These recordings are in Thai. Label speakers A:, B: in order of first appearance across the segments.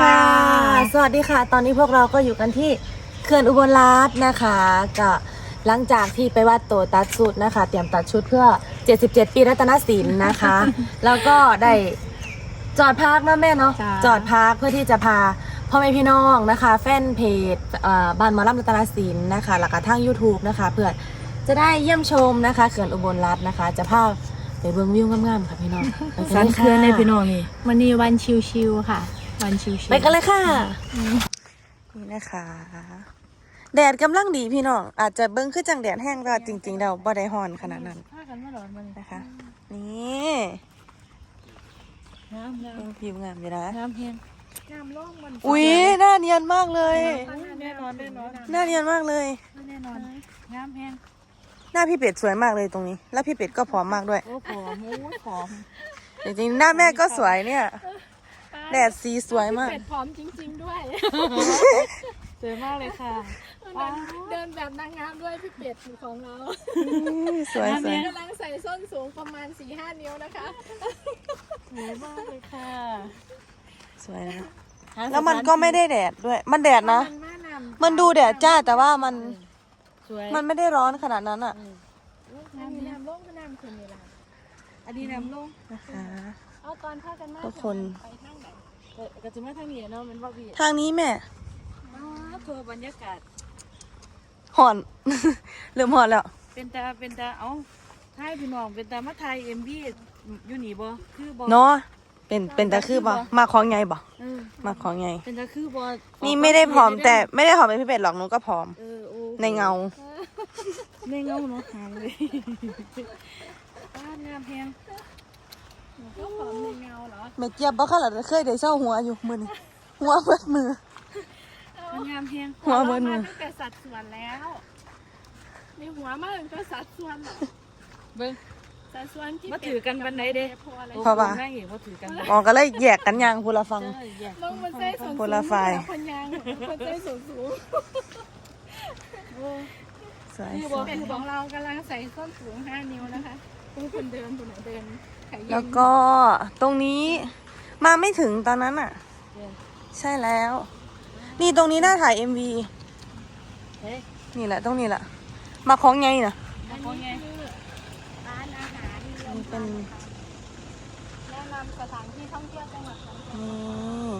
A: ค่ะ สวัสดีค่ะ ตอนนี้พวกเราก็อยู่กันที่เขื่อนอุบลรัตน์นะคะก็หลังจากที่ไปวัดโตตัดชุดนะคะ เตรียมตัดชุดเพื่อ 77 ปีรัตนศิลป์นะคะ แล้วก็ได้จอดพักนะแม่เนาะ
B: จ้า
A: จอดพักเพื่อที่จะพาพ่อแม่พี่น้องนะคะ แฟนเพจเอ่อบ้านหมอลำรัตนศิลป์นะคะแล้วก็ทาง YouTube นะคะ เพื่อจะได้เยี่ยมชมนะคะเขื่อนอุบลรัตน์นะคะ จะพาไปเบิ่งวิวงามๆค่ะพี่น้องไปกั
B: สัน
A: ลย
B: เคือนในพี่
A: ค่ะ
B: น้องนี่วันนี้วันชิวๆค่ะ วันชิวๆ
A: ไปกันเลยค่ะนี่นะคะ แดดกำลังดีพี่น้องอาจจะเบิ้งขึ้นจังแดดแห้งก็จริงๆเราบ่ได้ฮอนขนาดนั้น
B: ผ้ากันมาหลอนมัน
A: นะคะ นี่
B: น้ำน้
A: ผิวงามอยู่นะำ
B: น้ำเพียงน้ำล่องมัน
A: อุ๊ยหน้าเนียนมากเลย
B: แน่นอนแน่นอน
A: หน้าเนียนมากเลย
B: แน่นอนน้ำเพียง
A: หน้าพี่เป็ดสวยมากเลยตรงนี้ แล้วพี่เป็ดก็ผอมมากด้วย
B: โอ้ผอมโอ้ผอม
A: จริงๆหน้าแม่ก็สวยเนี่ย แดดสีสวยมาก
C: เป็ดผอมจริง ๆ ด้วย
B: สวยมากเลยค่ะ
C: เดินแบบนางงามด้วยพี่เป็ดของเรา
A: สวยสวย
C: กำลังใส่ส้นสูงประมาณ4-5นิ้วนะคะ
B: สวยมากเลยค่ะ
A: สวยนะแล้วมันก็ไม่ได้แดดด้วย มันแดดนะ
C: มันมานำ
A: มันดูแดดจ้าแต่ว่ามัน
B: สวย
A: มันไม่ได้ร้อนขนาดนั้นอะ
C: น้ำน้ำล่งก็น้ำขึ้นนี่ล่ะ
B: อันนี้น้ำล่อง
A: นะคะ
C: เอาตอนพากันมา
A: ทุกคน
C: ไปทางไหน
B: ก็จะมาทางนี้เนาะมันว่าพี่
A: ทางนี้แม่
B: อ๋อเธอบรรยากาศ
A: หอน เริ่มหอนแล้ว
B: เป็นตาเป็นตาเอ้าถ่ายพี่น้องเป็นตามาถ่ายเอ็มวีอยู่นี่บ่คือบ่
A: เนาะเป็นเป็นตะคือบ่มาของไงบ่
B: เออ
A: มาของไง
B: เป็นตาคือบ่
A: นี่ไม่ได้ผอมแต่ไม่ได้ผอมเป็นพี่เป็ดหรอกหนูก็ผอม
B: เออโอ้
A: ในเงา
B: ในเงาเนาะหางเลยป้านงามแพง
C: ก็ผอมในเงาเหรอ
A: เมเจียบบ่ค่ะหล่ะเคยได้เศร้าหัวอยู่มือนี่หัวเบิดมือ
B: มันงามแพง
A: หัวเบิด
C: มา
A: มือ
C: ตั้งแต่สัดส่วนแล้วมีหัวมากตั้งแต่สัดส่วนเหรอ
B: เบิ่ง
C: สัดส่วนที่
B: มาถือกันบันไดเด้
C: พออะไร
A: เพราะว่า
B: นั่งเห็นว่าถือกัน
A: อ๋อก็เลยแยกกันยางพูละฟัง
B: ใช่อยาก
C: ลงมันใส่ส่วนสูง
A: คนละฝ่าย
C: คนยางคนใส่ส่วนสูง
A: สวย
B: คือ
A: ส
B: บ่
A: วย
C: เป็ดของเรากำลังใส่ส้นสูง5นิ้วนะคะ ต้องคนเดินคนไหนเดินไข่เย็น
A: แล้วก็ตรงนี้มาไม่ถึงตอนนั้นอะใช่แล้ว นี่ตรงนี้น่าถ่าย MV
B: เฮ้ย
A: นี่แหละตรงนี้แหละ มาของไงน่ะ
B: มาของไง
C: ร้านอาหารที่
A: นี่เป็น
C: แนะนำสถานที่ท่องเที่ยวจังหวัดขอนแก่น
A: นี่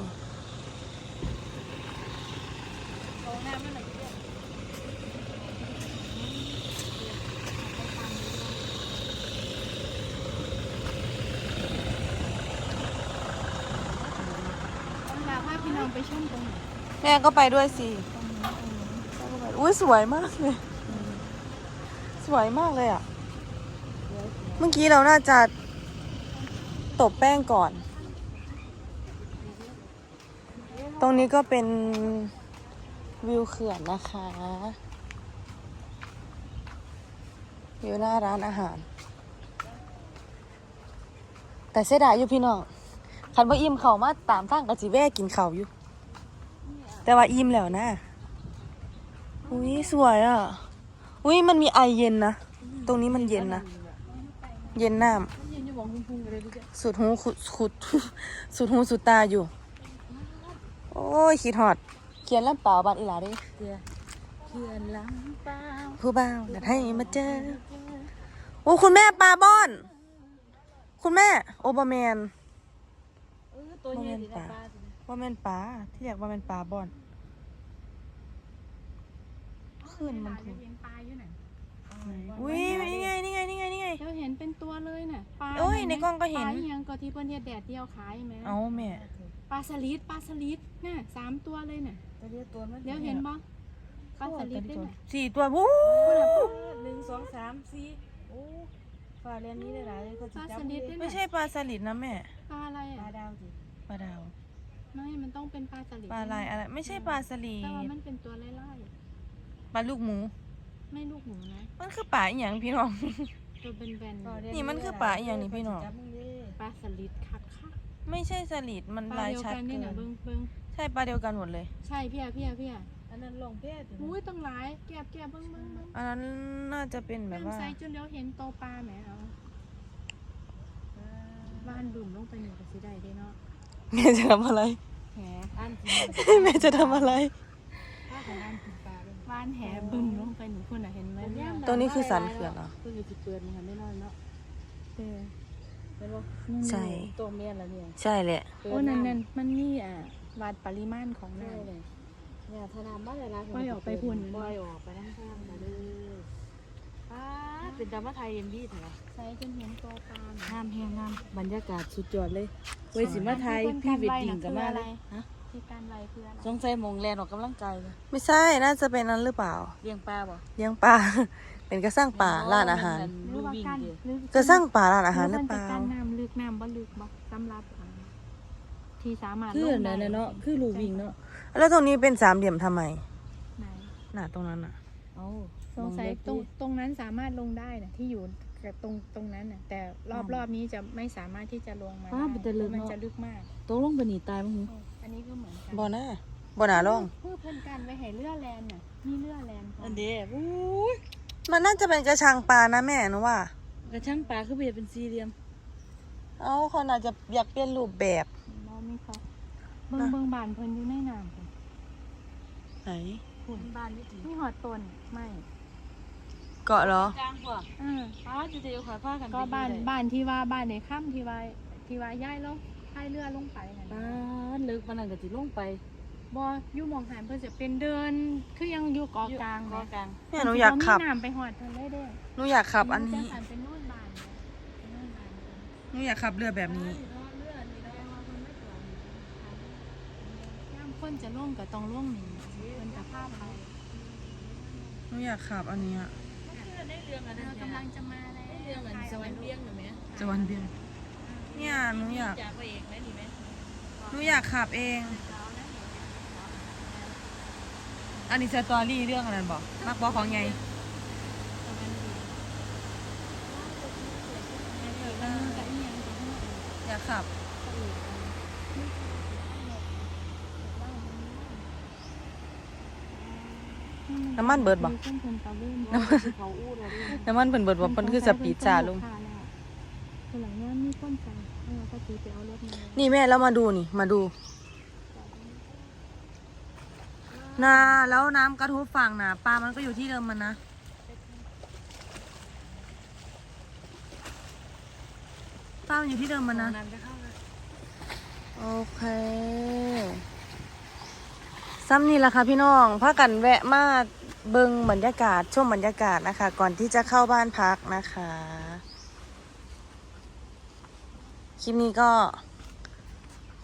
C: โรงแรมนั่นแหละที่เรียกต้อง พาพาพี่น้องไปชมตรงไหน
A: แม่ก็ไปด้วยสิอุ้ยสวยมากเลย สวยมากเลยอะ เมื่อกี้เราน่าจะตบแป้งก่อน ตรงนี้ก็เป็นวิวเขื่อนนะคะ วิวหน้าร้านอาหาร แต่เสียดายอยู่พี่น้องคันว่าอิ่มเขาวมาตามทางกะจิแว่กินเขาวอยู่ แต่ว่าอิ่มแล้วนะ อุ้ยสวยอะ อุ้ยมันมีไอเย็นนะ ตรงนี้มันเย็นนะ เย็นน้
B: ยืนอยู่มองพุ่งๆกันเลยดิจ้ะำ
A: สุดหูขุดขุดสุดหูสุดตาอยู่ โอ้ยคิดฮอด เขียนลำเปล่าบัดอีหลาเดิ
B: เขื่อนเขื่อนลำเปล่า
A: ผู้บ่าวนัดให้มาเจอ โอ้คุณแม่ปลาบอน คุณแม่ โอบาแมน
B: เออตัวใหญ่ดีนะป้า
A: ว่าแมนปลาที่อยากว่าแมนปลาบอน ขึ้นมันถูก
C: เห็นปลาอยู่ไหน
A: อุ้ยนี่ไงนี่ไงนี่ไงนี่ไง
C: เราเห็นเป็นตัวเลยน่ะปลา
A: โอ้ยในกล้องก็เห็น
C: ปลาอีหยังก็ที่เพิ่นเฮ็ดแดดเดียวขายไหม
A: เอาแม่
C: ปลาสลิดปลาสลิดน่ะสามตัวเลยน่ะ
B: ตัวเดียวตัวมัน
C: เดี๋ยวเห็นบ่ปลาสลิดได้น่ะ
A: สี่ตัววู้
B: หนึ่งสองสามสี่โอ้ฟ้าเรียนนี้ได้หลายเลยก็
C: ปลา
B: จั
C: สลิดได้
A: ไม่
C: น่ะ
A: ใช่ปลาสลิดนะแม่
C: ปลาอะไร
B: ปลา
C: อะ
B: ดาวสิ
A: ปลาดาว
C: ไม่ มันต้องเป็นปลาสลิด
A: ปลาลายอะไร ไม่ใช่ปลาสลิ
C: แต่ว่า
A: ด
C: มันเป็นตัวไล่
A: ปลาลูกหมู
C: ๆไม่ลูกหมูนะ
A: มันคือปลาอหย่างพี่น้อง
C: ตัวเป็นแบนๆ
A: นี่มันคือปลาอีหยังนี่พี่น้อง
B: จับมึงดิ
C: ปลาสลิดคักคัก
A: ไม่ใช่สลิดมัน
C: ปลา
A: ลาย
C: เดียว
A: ชัด
C: กันนี่
A: เกิ
C: น่ะ
A: น
C: เบิ่งเบิ่ง
A: ใช่ปลาเดียวกันหมดเลย
C: ใช่พี่อะพี่อะพี่อะ
B: อันนั้นลงเพศ
C: อุ้ยต้องหลายแกบแกบเบิ่งเบิ่งเบิ่ง
A: อันนั้นน่าจะเป็นแบบ
C: เบิ่ง
A: ว่า
C: ใส่จนเดี๋ยวเห็นโตปลาแหมเอาบ้านดุ่มลงไปหนึ่งก็สิได้เด้เนาะ
A: แม่จะทำอะไร
C: แห
B: อันกิน
A: แม่จะทำอะไร
B: ข้าวของอันกินปลาเลย
C: บ้านแหบึงลงไปหนูคุณอะเห็นไหมเนี่ย
A: ตรงนี้คือสันเขื่อนเหรอ
B: เพิ่งจะเปิดนี่ค่ะไม่นอนเนาะ
C: เออ
B: เป็นว่า
A: ใช่
B: ตัวเมียนละเนี่ย
A: ใช่แหละ
C: โอ้นั่นนั่นมันนี่อะวัดปริมาณของ
B: ใช่
C: น้ำ
B: เลยเนี่ยธนามบ้านเลยนะ
C: ปล่อยออกไปพุ่น
B: ปล่อยออกไปทั้งข้างมาเลย ป้าดเป็นดามาไทยเอ็มบีเถอะ
C: ใช้จนเห็นตัวปลา
B: ห้ามแห้งห้ามบรรยากาศสุดยอดเลยเว้ยสิมาไทยพี่เวดดิ้งกับมาเลยฮะ
C: ที่การไวคืออะไร
B: สงสัยมงแลนออกกำลังกายเลย
A: ไม่ใช่น่าจะเป็นนั้นหรือเปล่า
B: เลี้ยงปลาบ่
A: เลี้ยงปลา เป็นกระสร้างป่าร้านอาหาร
C: หรื
B: ลู
C: อกว่า
B: วิ่ง
C: การ
B: เดียว
C: หรือก
A: ระสร้างป่าร้านอาหารหรือเป
C: มัน
A: ล่า
C: จะการน้ำลึกน้ำบ่ลึกบ่สำหรับอ่าที่สามารถ
B: คือ
C: ลง
B: นั่น
C: ได้
B: น่ะเนาะคือลูกวิ่งเนาะ
A: แล้วตรงนี้เป็นสามเหลี่ยมทำไม
C: ไหน
A: น่ะตรงนั้นน่ะ
B: เอ้า
C: สงสัยตรงตรงนั้นสามารถลงได้นะที่อยู่กับตรงตรงนั้นนะแต่รอบรอบนี้จะไม่สามารถที่จะลงมาได้
B: ป้าเป็นตะลึง
C: มัน
B: เนาะ
C: จะลึกมาก
B: ตกลงไปหนีตายมั้งหือ
C: อันนี้ก็เหมือนกัน
A: บ่น่าบ่น่าลอง
C: เพื่อเพิ่นกันไว้ให้เลือแลนน่ะนี่เลือแลนค่ะ
B: อันเดียวอู้ย
A: มันน่าจะเป็นกระชังปลานะแม่หนูว่า
B: กระช่างปลาคือเบียเป็นสี่เหลี่ยม
A: เอ้าเขาน่าจะอยากเปลี่ยนรูปแบบ
C: เรามีเขาเบิ่งเบิ่งบานเพิ่นอยู่ในน้ำพุ่น
A: ไหน
C: พุ่น
B: บ้านนี่ตี
C: นี่หอดต้นไม่
A: เกาะเหรอ
B: กลางบ่
C: เออ
B: ป้าจะเดียวขายผ้ากัน
C: ก็บ้านบ้านที่ว่าบ้านในค่ำที่ว่าที่ว่าย้ายลงให้เรือลงไปนั่น
B: ป้า
C: น่ะ
B: ลึกปานนั้นก็สิลงไป
C: บ่อยู่หมองหันเพิ่นจะเป็นเดิน คือยังอยู่เกาะกลาง
B: เกาะกลาง
A: เนี่ยหนูอยากขับ
C: มีน้ำไปหอดเพิ่นเลยเด้
A: หนูอยากขับอันนี้
C: จะสั่นเป็นนู่นบานเนี่ยเป็นนู่นบานเพิ่น
A: หนูอยากขับเรือแบบนี้
C: ย่ามคนจะล่วงก็ต้องล่วงหนีเป็นกับภาพไป
A: หนูอยากขับอันเนี้ย
B: ได้เรื่องอันนั้น
C: เรากำลังจะมาแล้ว
B: เรื่องอันสวรรค์เบี้ยงหรือไหม
A: จะวันเบียนเนี่ยหนูอยาก
B: จากพระเอกไหมนี่ไหม
A: หนูอยากขับเอง อันนี้สตอรี่เรื่องอะไรบอกมักบอกของไงอยากขับ น้ำมันเบิดบ่
C: มีคนเพิ่นตะเวน
B: น้ำเขาอู้เราด้วย
A: น้ำมันเพิ่นเบิดว่าเพิ่นคือสปีดจ้าลุง
C: คนหลังนี้มีคนใส่เออก็ตีไปเอารถมา
A: นี่แม่แล้วมาดูนี่ มาดูนาแล้วน้ำกระทบฝั่งนะปลามันก็อยู่ที่เดิมมันนะปลามันอยู่ที่เดิมมันนะ
B: นั้นจะเข้านะ
A: โอเค ซ้ำนี่แหละค่ะพี่น้องพากันแวะมาเบิงบรรยากาศช่วงบรรยากาศนะคะ ก่อนที่จะเข้าบ้านพักนะคะ คลิปนี้ก็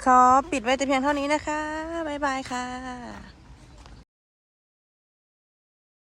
A: ขอปิดไว้แต่เพียงเท่านี้นะคะ บ๊ายบายค่ะ